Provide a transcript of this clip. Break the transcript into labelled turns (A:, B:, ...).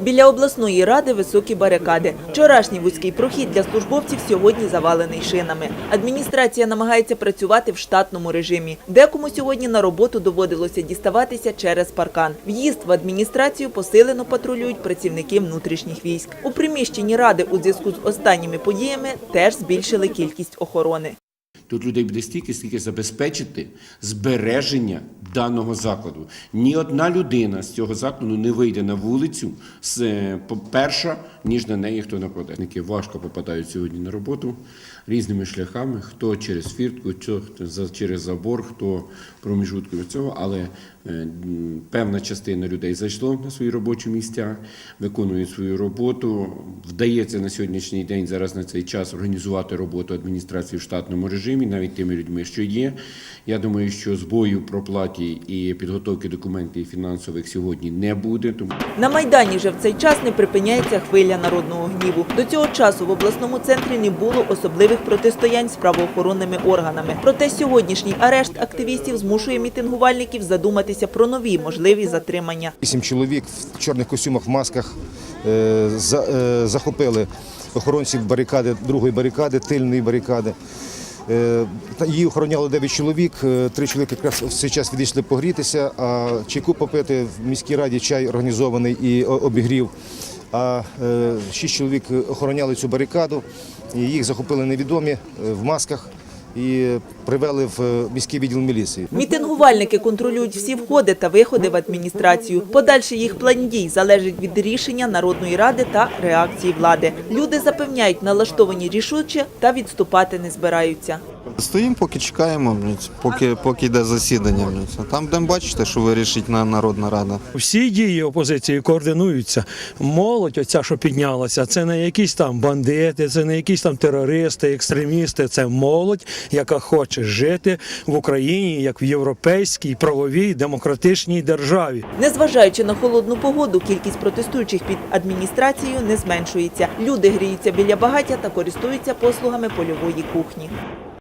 A: Біля обласної ради високі барикади. Вчорашній вузький прохід для службовців сьогодні завалений шинами. Адміністрація намагається працювати в штатному режимі. Декому сьогодні на роботу доводилося діставатися через паркан. В'їзд в адміністрацію посилено патрулюють працівники внутрішніх військ. У приміщенні ради у зв'язку з останніми подіями теж збільшили кількість охорони.
B: Тут людей буде стільки, скільки забезпечити збереження даного закладу. Ні одна людина з цього закладу не вийде на вулицю з е, перша, ніж на неї хто нападе. Важко попадають сьогодні на роботу різними шляхами, хто через фіртку, хто через забор, хто проміжутками цього, але е, певна частина людей зайшло на свої робочі місця, виконують свою роботу. Вдається на сьогоднішній день зараз на цей час організувати роботу адміністрації в штатному режимі, навіть тими людьми, що є. Я думаю, що збою в проплаті і підготовки документів фінансових сьогодні не буде. Тому
A: На Майдані же в цей час не припиняється хвиля народного гніву. До цього часу в обласному центрі не було особливих протистоянь з правоохоронними органами. Проте сьогоднішній арешт активістів змушує мітингувальників задуматися про нові можливі затримання.
C: Вісім чоловік в чорних костюмах, в масках е, е, захопили охоронців барикади, другої барикади, тильної барикади. Е, Її охороняли 9 чоловік, три чоловіки якраз в цей час відійшли погрітися, а чайку попити в міській раді чай організований і обігрів. А е, шість чоловік охороняли цю барикаду, їх захопили невідомі е, в масках і привели в е, міський відділ міліції.
A: Мітингувальники контролюють всі входи та виходи в адміністрацію. Подальший їх план дій залежить від рішення Народної ради та реакції влади. Люди запевняють, налаштовані рішуче та відступати не збираються.
D: Стоїмо, поки чекаємо, поки, поки йде засідання. Там будемо бачити, що вирішить на Народна Рада.
E: Всі дії опозиції координуються. Молодь, оця, що піднялася, це не якісь там бандити, це не якісь там терористи, екстремісти. Це молодь, яка хоче жити в Україні як в європейській правовій демократичній державі.
A: Незважаючи на холодну погоду, кількість протестуючих під адміністрацією не зменшується. Люди гріються біля багаття та користуються послугами польової кухні.